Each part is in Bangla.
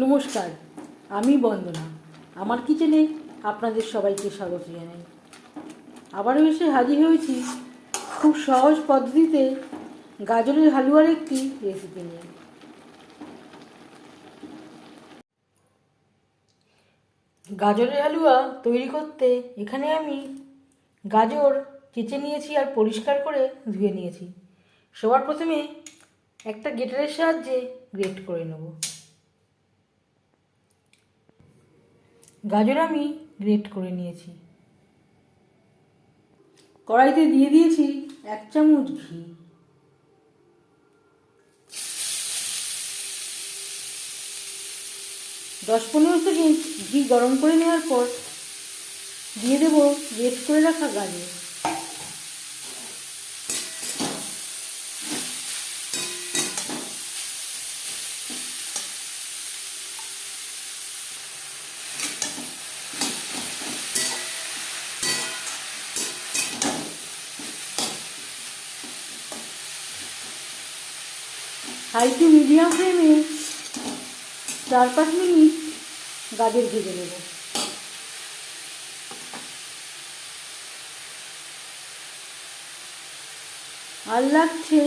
নমস্কার, আমি বন্দনা। আমার কিচেনে আপনাদের সবাইকে স্বাগত জানাই। আবারও এসে হাজির হয়েছি খুব সহজ পদ্ধতিতে গাজরের হালুয়ার একটি রেসিপি নিয়ে। গাজরের হালুয়া তৈরি করতে এখানে আমি গাজর চেঁচে নিয়েছি আর পরিষ্কার করে ধুয়ে নিয়েছি। সবার প্রথমে একটা গেটারের সাহায্যে গ্রেট করে নেব। গাজর আমি গ্রেট করে নিয়েছি। কড়াইতে দিয়ে দিয়েছি এক চামচ ঘি। দশ পনেরো সেকেন্ড ঘি গরম করে নেওয়ার পর দিয়ে দেবো গ্রেট করে রাখা গাজর। হাই মিডিয়াম ফ্লেমে চার পাঁচ মিনিট গাজর ভেজে নেব। আর লাগছে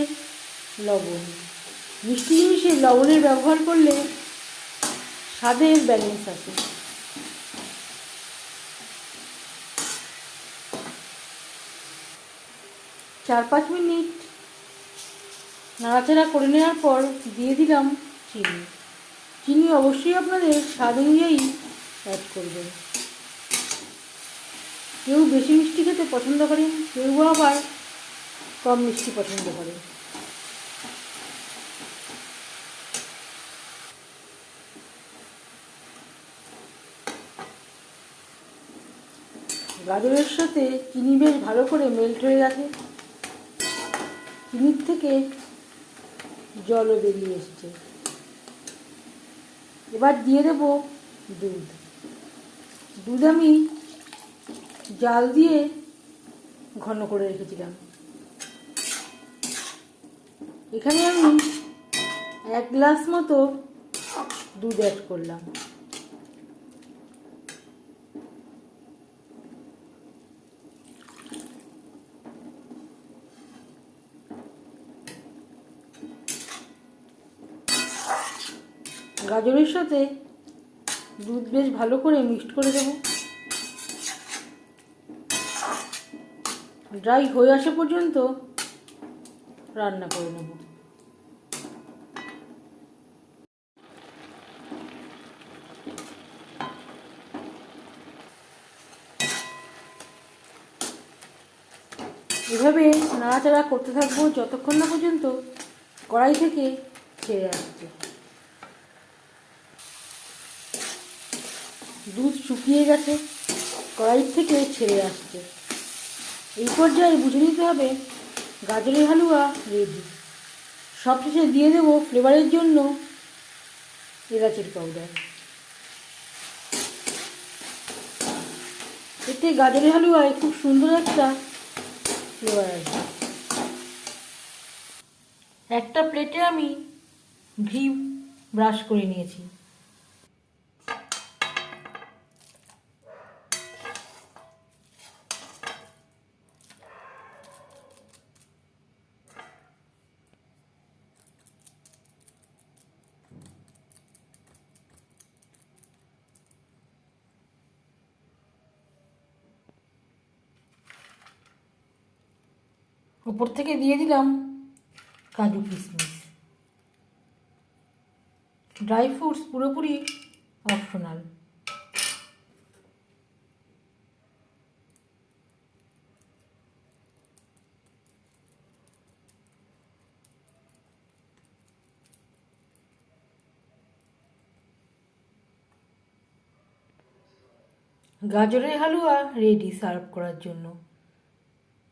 লবণ। মিষ্টি জিনিসে লবণের ব্যবহার করলে স্বাদের ব্যালেন্স আছে চার পাঁচ মিনিট নাড়াচাড়া করে নেওয়ার পর দিয়ে দিলাম চিনি। চিনি অবশ্যই আপনাদের স্বাদ অনুযায়ী অ্যাড করবেন। কেউ বেশি মিষ্টি খেতে পছন্দ করেন, কেউ আবার কম মিষ্টি পছন্দ করেন। গাজরের সাথে চিনি বেশ ভালো করে মেল্ট হয়ে গেছে। চিনির থেকে জলও বেরিয়ে এসছে। এবার দিয়ে দেব দুধ। দুধ আমি জাল দিয়ে ঘন করে রেখেছিলাম। এখানে আমি এক গ্লাস মতো দুধ অ্যাড করলাম। গাজরের সাথে দুধ বেশ ভালো করে মিক্সড করে দেব। ড্রাই হয়ে আসা পর্যন্ত রান্না করে নেব। এভাবে নাড়াচাড়া করতে থাকব যতক্ষণ না পর্যন্ত কড়াই থেকে ছেড়ে আসছে। দুধ শুকিয়ে গেছে কড়াই থেকে ছেড়ে আসছে। এই পর্যায়ে বুঝে নিতে হবে, গাজরের হালুয়া রেডি সবশেষে দিয়ে দেবো ফ্লেভারের জন্য এলাচের পাউডার এতে গাজরের হালুয়ায় খুব সুন্দর একটা ফ্লেভার আসবে। একটা প্লেটে আমি ঘি ব্রাশ করে নিয়েছি। উপর থেকে দিয়ে দিলাম কাজু কিশমিশ। ড্রাই ফ্রুটস পুরোপুরি অপশনাল গাজরের হালুয়া রেডি সার্ভ করার জন্য।